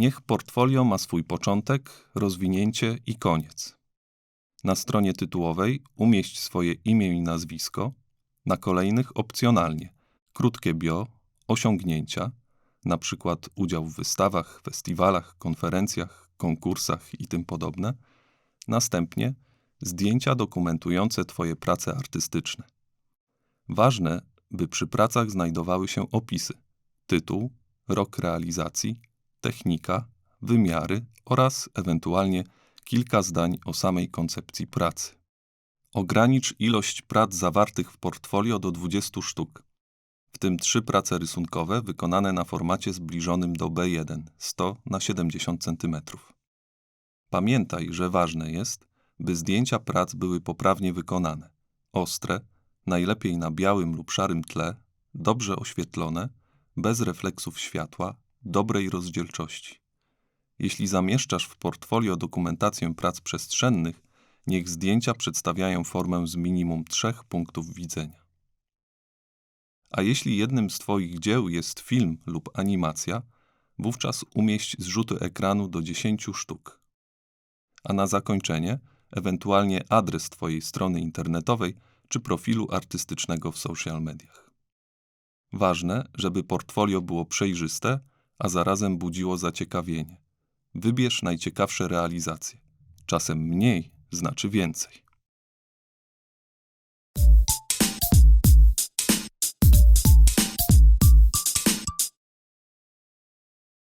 Niech portfolio ma swój początek, rozwinięcie i koniec. Na stronie tytułowej umieść swoje imię i nazwisko, na kolejnych opcjonalnie krótkie bio, osiągnięcia, na przykład udział w wystawach, festiwalach, konferencjach, konkursach i tym podobne. Następnie zdjęcia dokumentujące Twoje prace artystyczne. Ważne, by przy pracach znajdowały się opisy, tytuł, rok realizacji, technika, wymiary oraz ewentualnie kilka zdań o samej koncepcji pracy. Ogranicz ilość prac zawartych w portfolio do 20 sztuk, w tym trzy prace rysunkowe wykonane na formacie zbliżonym do B1 100 na 70 cm. Pamiętaj, że ważne jest, by zdjęcia prac były poprawnie wykonane, ostre, najlepiej na białym lub szarym tle, dobrze oświetlone, bez refleksów światła, dobrej rozdzielczości. Jeśli zamieszczasz w portfolio dokumentację prac przestrzennych, niech zdjęcia przedstawiają formę z minimum trzech punktów widzenia. A jeśli jednym z Twoich dzieł jest film lub animacja, wówczas umieść zrzuty ekranu do 10 sztuk. A na zakończenie, ewentualnie adres Twojej strony internetowej czy profilu artystycznego w social mediach. Ważne, żeby portfolio było przejrzyste, a zarazem budziło zaciekawienie. Wybierz najciekawsze realizacje. Czasem mniej znaczy więcej.